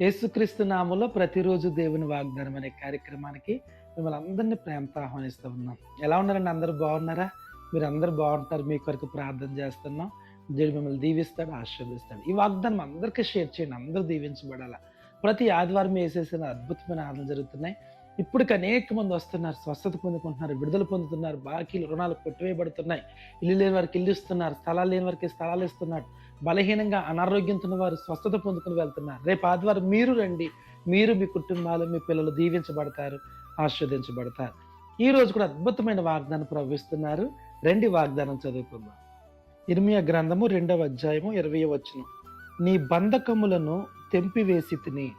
యేసుక్రీస్తు నామంలో ప్రతిరోజు దేవుని వాగ్దానం అనే కార్యక్రమానికి మిమ్మల్ని అందరినీ ప్రేమతో ఆహ్వానిస్తూ ఉన్నాం. ఎలా ఉన్నారండి? అందరూ బాగున్నారా? మీరు అందరు బాగుంటారు మీ కొరకు ప్రార్థన చేస్తున్నాం. దేవుడు మిమ్మల్ని దీవిస్తాడు ఆశీర్వదిస్తాడు. ఈ వాగ్దానం అందరికీ షేర్ చేయండి. అందరూ దీవించబడాలా. ప్రతి ఆదివారం వేసేసిన అద్భుతమైన ఆదరణ జరుగుతున్నాయి. ఇప్పటికి అనేక మంది వస్తున్నారు స్వస్థత పొందుకుంటున్నారు విడుదల పొందుతున్నారు బాకీలు రుణాలు కొట్టివేయబడుతున్నాయి. ఇల్లు లేని వారికి ఇల్లు ఇస్తున్నారు స్థలాలు లేని వారికి స్థలాలు ఇస్తున్నారు. బలహీనంగా అనారోగ్యంతో వారు స్వస్థత పొందుకుని వెళ్తున్నారు. రేపు ఆదివారం మీరు రండి. మీరు మీ కుటుంబాలు మీ పిల్లలు దీవించబడతారు ఆస్వాదించబడతారు ఈ రోజు కూడా అద్భుతమైన వాగ్దానం ప్రవహిస్తున్నారు. రెండి వాగ్దానం చదువుకుందాం. ఇర్మియా గ్రంథము రెండవ అధ్యాయము ఇరవై వచ్చును నీ బంధకములను తెంపివేసి తిని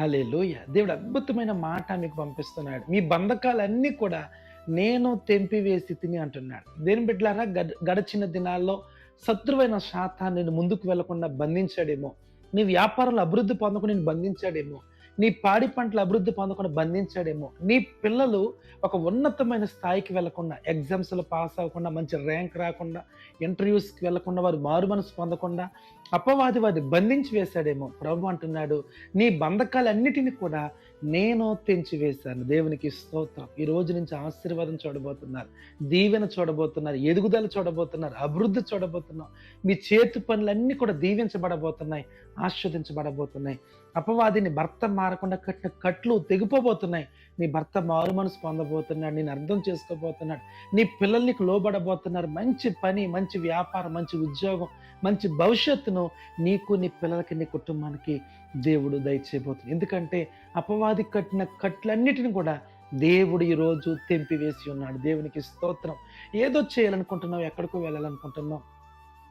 హలేలుయ దేవుడు అద్భుతమైన మాట మీకు పంపిస్తున్నాడు. మీ బంధకాలన్నీ కూడా నేను తెంపివేసి తిని అంటున్నాడు. దేని బిడ్డలారా గడ- గడిచిన దినాల్లో శత్రువైన శాతాన్ని ముందుకు వెళ్ళకుండా బంధించాడేమో. నీ వ్యాపారంలో అభివృద్ధి పొందకుండా నేను బంధించాడేమో. నీ పాడి పంటలు అభివృద్ధి పొందకుండా బంధించాడేమో. నీ పిల్లలు ఒక ఉన్నతమైన స్థాయికి వెళ్ళకుండా ఎగ్జామ్స్లో పాస్ అవ్వకుండా మంచి ర్యాంక్ రాకుండా ఇంటర్వ్యూస్కి వెళ్ళకుండా వారు మారు మనసు పొందకుండా అపవాది వారిని బంధించి వేశాడేమో. ప్రభు అంటున్నాడు నీ బంధకాలన్నిటిని కూడా నేను తెంచి వేశాను. దేవునికి స్తోత్రం. ఈ రోజు నుంచి ఆశీర్వాదం చూడబోతున్నారు దీవెన చూడబోతున్నారు ఎదుగుదల చూడబోతున్నారు అభివృద్ధి చూడబోతున్నాం. మీ చేతి పనులన్నీ కూడా దీవించబడబోతున్నాయి ఆస్వాదించబడబోతున్నాయి. అపవాదిని భర్త మారకుండా కట్టిన కట్లు తెగిపోబోతున్నాయి. నీ భర్త మారు మనసు పొందబోతున్నాడు నేను అర్థం చేసుకోబోతున్నాడు నీ పిల్లలు నీకు లోబడబోతున్నారు. మంచి పని మంచి వ్యాపారం మంచి ఉద్యోగం మంచి భవిష్యత్తును నీకు నీ పిల్లలకి నీ కుటుంబానికి దేవుడు దయచేయబోతుంది ఎందుకంటే అపవాది కట్టిన కట్లన్నిటిని కూడా దేవుడు ఈరోజు తెంపివేసి ఉన్నాడు. దేవునికి స్తోత్రం. ఏదో చేయాలనుకుంటున్నావు ఎక్కడికో వెళ్ళాలనుకుంటున్నావు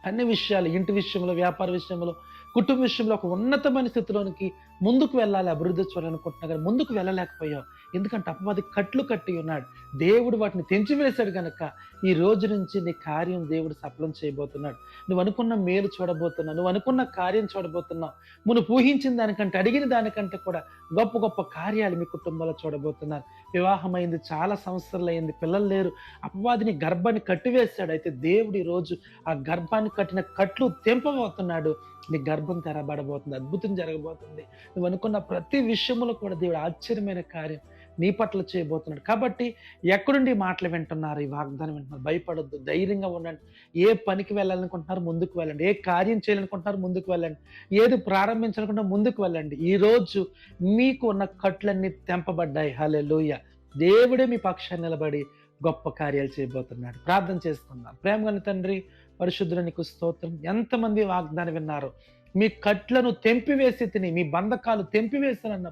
అన్ని విషయాలు ఇంటి విషయంలో వ్యాపార విషయంలో కుటుంబ విషయంలో ఒక ఉన్నతమైన స్థితిలోనికి ముందుకు వెళ్ళాలి అభివృద్ధి చూడాలనుకుంటున్నా కానీ ముందుకు వెళ్ళలేకపోయావు ఎందుకంటే అపవాది కట్లు కట్టి ఉన్నాడు. దేవుడు వాటిని తెంచివేశాడు కనుక ఈ రోజు నుంచి నీ కార్యం దేవుడు సఫలం చేయబోతున్నాడు. నువ్వు అనుకున్న మేలు చూడబోతున్నావు నువ్వు అనుకున్న కార్యం చూడబోతున్నావు. నువ్వు ఊహించిన దానికంటే అడిగిన దానికంటే కూడా గొప్ప గొప్ప కార్యాలు మీ కుటుంబంలో చూడబోతున్నారు. వివాహమైంది చాలా సంవత్సరాలు అయింది పిల్లలు లేరు. అపవాదిని గర్భాన్ని కట్టివేశాడు. అయితే దేవుడు ఈరోజు రోజు ఆ గర్భాన్ని కట్టిన కట్లు తెంపబోతున్నాడు. నీ గర్భం తెరబడబోతుంది అద్భుతం జరగబోతుంది. నువ్వు అనుకున్న ప్రతి విషయంలో కూడా దేవుడు ఆశ్చర్యమైన కార్యం. నీ పట్ల చేయబోతున్నాడు. కాబట్టి ఎక్కడుండి మాటలు వింటున్నారు? ఈ వాగ్దానం వింటున్నారు. భయపడొద్దు ధైర్యంగా ఉండండి. ఏ పనికి వెళ్ళాలనుకుంటున్నారు ముందుకు వెళ్ళండి. ఏ కార్యం చేయాలనుకుంటున్నారు ముందుకు వెళ్ళండి. ఏది ప్రారంభించాలనుకుంటున్నా ముందుకు వెళ్ళండి. ఈరోజు మీకు ఉన్న కట్లన్నీ తెంపబడ్డాయి. హలే దేవుడే మీ పక్షాన్ని నిలబడి గొప్ప కార్యాలు చేయబోతున్నాడు. ప్రార్థన చేస్తున్నాను ప్రేమగని తండ్రి పరిశుద్ధుల నీకు స్తోత్రం. ఎంతమంది వాగ్దానం విన్నారు? మీ కట్లను తెంపివేసి తిని మీ బంధకాలు తెంపివేస్తానన్న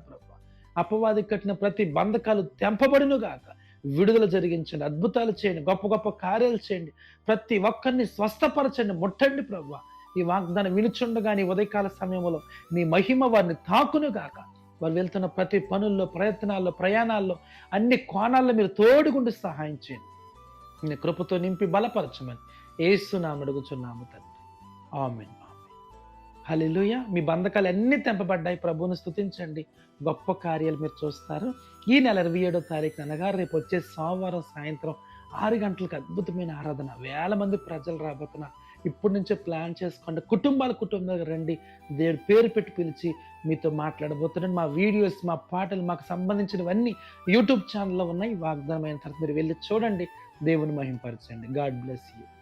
అపవాది కట్టిన ప్రతి బంధకాలు తెంపబడును గాక. విడుదల జరిగించండి అద్భుతాలు చేయండి గొప్ప గొప్ప కార్యాలు చేయండి. ప్రతి ఒక్కరిని స్వస్థపరచండి ముట్టండి ప్రభు. ఈ వాగ్దానం వినుచుండగా నీ ఉదయకాల సమయంలో నీ మహిమ వారిని తాకును గాక. వారు వెళ్తున్న ప్రతి పనుల్లో ప్రయత్నాల్లో ప్రయాణాల్లో అన్ని కోణాల్లో మీరు తోడుగుండి సహాయం చేయండి. నీ కృపతో నింపి బలపరచమని ఏసునాము అడుగుచున్నాము తండ్రి. ఆమెన్. హల్లెలూయా. మీ బంధకాలు అన్ని తెంపబడ్డాయి. ప్రభువుని స్తుతించండి. గొప్ప కార్యాలు మీరు చూస్తారు. ఈ నెల ఇరవై ఏడో తారీఖు అనగా రేపు వచ్చే సోమవారం సాయంత్రం ఆరు గంటలకు అద్భుతమైన ఆరాధన. వేల మంది ప్రజలు రాబోతున్నారు ఇప్పటి నుంచే ప్లాన్ చేసుకోండి. కుటుంబాల కుటుంబాలకు రండి. దేవుడు పేరు పెట్టి పిలిచి మీతో మాట్లాడబోతున్నాను మా వీడియోస్ మా పాటలు మాకు సంబంధించినవన్నీ యూట్యూబ్ ఛానల్లో ఉన్నాయి. వాగ్దానమైన తర్వాత మీరు వెళ్ళి చూడండి. దేవుని మహింపరచండి గాడ్ బ్లెస్ యూ.